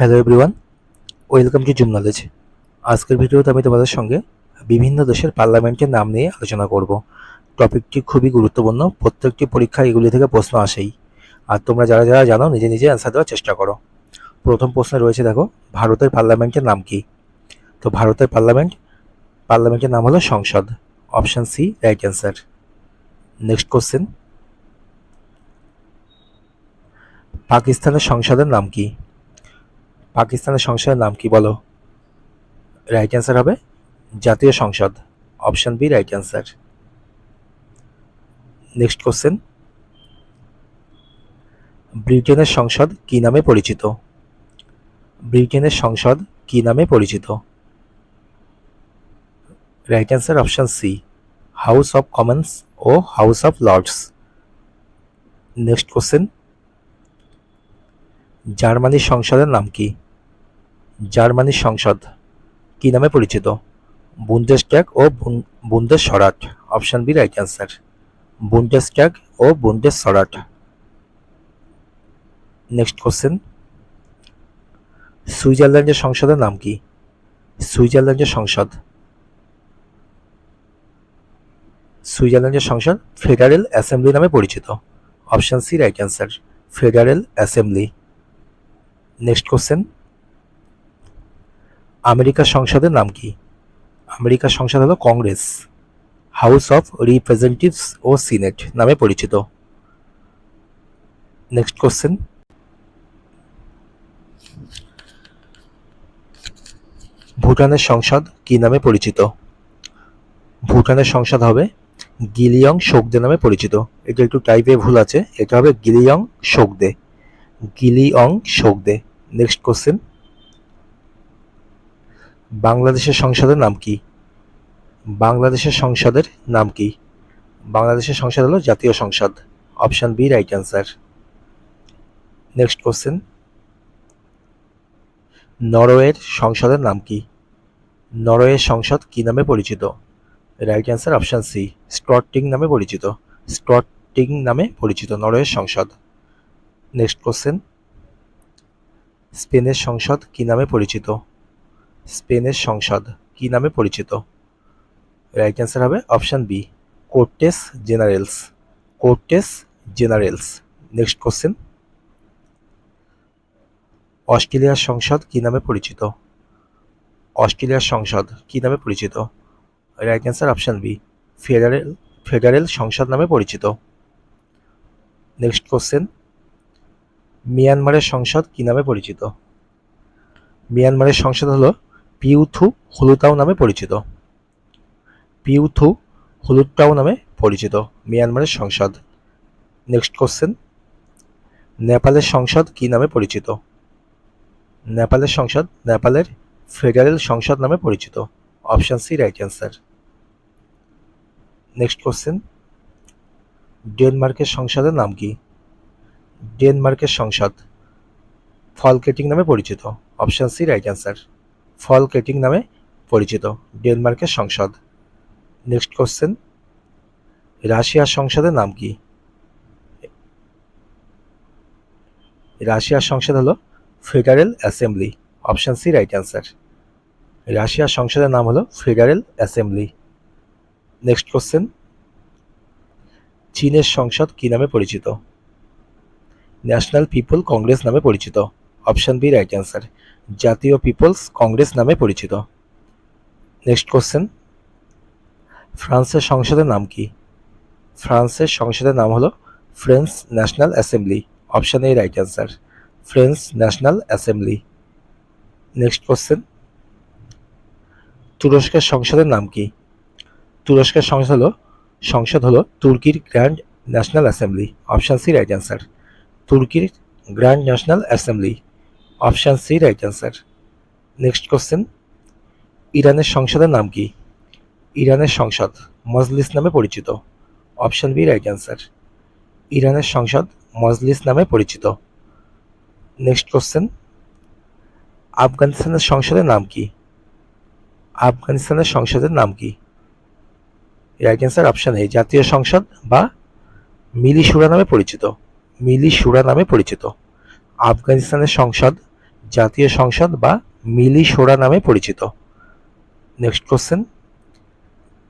Hello everyone welcome to Zoom knowledge আজকের ভিডিওতে আমি তোমাদের সঙ্গে বিভিন্ন দেশের পার্লামেন্টের নাম নিয়ে আলোচনা করব। টপিকটি খুবই গুরুত্বপূর্ণ, প্রত্যেকটি পরীক্ষা এগুলি থেকে প্রশ্ন আসেই। আর তোমরা যারা যারা জানো, নিজে নিজে অ্যান্সার দেওয়ার চেষ্টা করো। প্রথম প্রশ্নে রয়েছে দেখো, ভারতের পার্লামেন্টের নাম কি? তো ভারতের পার্লামেন্ট, পার্লামেন্টের নাম হলো সংসদ option C right answer next question পাকিস্তানের সংসদের নাম কি? পাকিস্তানের সংসদের নাম কি বলো? রাইট অ্যান্সার হবে জাতীয় সংসদ option B right answer next question ব্রিটেনের সংসদ কি নামে পরিচিত? ব্রিটেনের সংসদ কি নামে পরিচিত? Right answer option C House of Commons O House of Lords next question জার্মানির সংসদের নাম কি? জার্মানির সংসদ। কি নামে পরিচিত? বুন্দেসট্যাগ ও Bundesrat option B, right answer. Bundestag ও বুন্দেস সরাট নেক্সট কোশ্চেন। সুইজারল্যান্ডের সংসদের নাম কি? সুইজারল্যান্ডের সংসদ। সুইজারল্যান্ডের সংসদ ফেডারেল অ্যাসেম্বলি নামে পরিচিত। Option C, right answer. Federal Assembly. Next question আমেরিকার সংসদের নাম কি? আমেরিকার সংসদ হলো কংগ্রেস হাউস অফ রিপ্রেজেন্টেটিভস ও সিনেট নামে পরিচিত। নেক্সট কোশ্চেন ভুটানের সংসদ কি নামে পরিচিত? ভুটানের সংসদ হবে গিলিয়ং শোকদে নামে পরিচিত। এটা একটু টাইপে ভুল আছে। এটা হবে গিলিয়ং শোকদে। গিলিয়ং শোকদে। নেক্সট কোশ্চেন বাংলাদেশের সংসদের নাম কি? বাংলাদেশের সংসদের নাম কি? বাংলাদেশের সংসদ হলো জাতীয় সংসদ। Option B right answer next question নরওয়ের সংসদের নাম কি? নরওয়ের সংসদ কি নামে পরিচিত? Right answer option C Storting নামে পরিচিত। স্ট্রটিং নামে পরিচিত নরওয়ের সংসদ। নেক্সট কোশ্চেন স্পেনের সংসদ কি নামে পরিচিত? স্পেনের সংসদ কি নামে পরিচিত? রাইট অ্যান্সার হবে option B Cortes Generales Cortes Generales next question অস্ট্রেলিয়ার সংসদ কি নামে পরিচিত? অস্ট্রেলিয়ার সংসদ কি নামে পরিচিত? Right answer option B federal federal সংসদ নামে পরিচিত। নেক্সট কোশ্চেন মিয়ানমারের সংসদ কি নামে পরিচিত? মিয়ানমারের সংসদ হলো পিউথু হুলুতাও নামে পরিচিত। পিউথু হুলুটাও নামে পরিচিত মিয়ানমারের সংসদ। নেক্সট কোশ্চেন নেপালের সংসদ কি নামে পরিচিত? নেপালের সংসদ নেপালের ফেডারেল সংসদ নামে পরিচিত। Option C right answer next question ডেনমার্কের সংসদের নাম কি? ডেনমার্কের সংসদ। ফল কেটিং নামে পরিচিত। Option C, right answer. Folketing নামে পরিচিত। ডেনমার্কের সংসদ। Next question. রাশিয়ার সংসদের নাম কি? রাশিয়ার সংসদ হলো Federal Assembly. Option C, right answer. রাশিয়ার সংসদের নাম হলো ফেডারেল অ্যাসেম্বলি। Next question. চীনের সংসদ কি নামে পরিচিত? ন্যাশনাল পিপল কংগ্রেস নামে পরিচিত। Option B right answer. জাতীয় পিপলস কংগ্রেস নামে পরিচিত। Next question. ফ্রান্সের সংসদের নাম কি? ফ্রান্সের সংসদের নাম হলো French national assembly. Option A right answer. French national assembly. Next question. তুরস্কের সংসদের নাম কি? তুরস্কের সংসদ হলো সংসদ হলো তুর্কির Grand National Assembly. Option C right answer. তুর্কির Grand National Assembly option C right answer next question ইরানের সংসদের নাম কি? ইরানের সংসদ মজলিস নামে পরিচিত অপশান বি রাইট অ্যান্সার ইরানের সংসদ মজলিস নামে পরিচিত। নেক্সট কোশ্চেন আফগানিস্তানের সংসদের নাম কি? আফগানিস্তানের সংসদের নাম কি? রাইট অ্যান্সার অপশান এ জাতীয় সংসদ বা মিলিশুরা নামে পরিচিত। মিলিশুরা নামে পরিচিত। আফগানিস্তানের সংসদ, জাতীয় সংসদ বা মিলিশোরা নামে পরিচিত। নেক্সট কোশ্চেন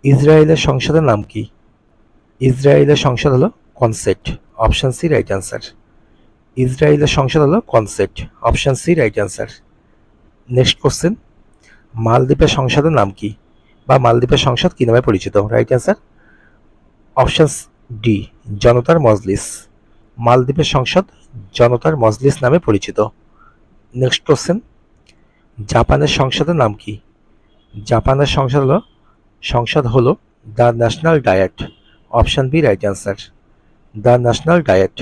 ইসরায়েলের সংসদের নাম কি? ইসরায়েলের সংসদ হলো Knesset option C right answer ইসরায়েলের সংসদ হলো Knesset option C right answer next question মালদ্বীপের সংসদের নাম কি? বা মালদ্বীপের সংসদ কি নামে পরিচিত? রাইট অ্যান্সার অপশন ডি জনতার মজলিস। মালদ্বীপের সংসদ জনতার মজলিস নামে পরিচিত। নেক্সট কোশ্চেন জাপানের সংসদের নাম কি? জাপানের সংসদ হলো সংসদ হলো the National Diet. Option B right answer the National Diet.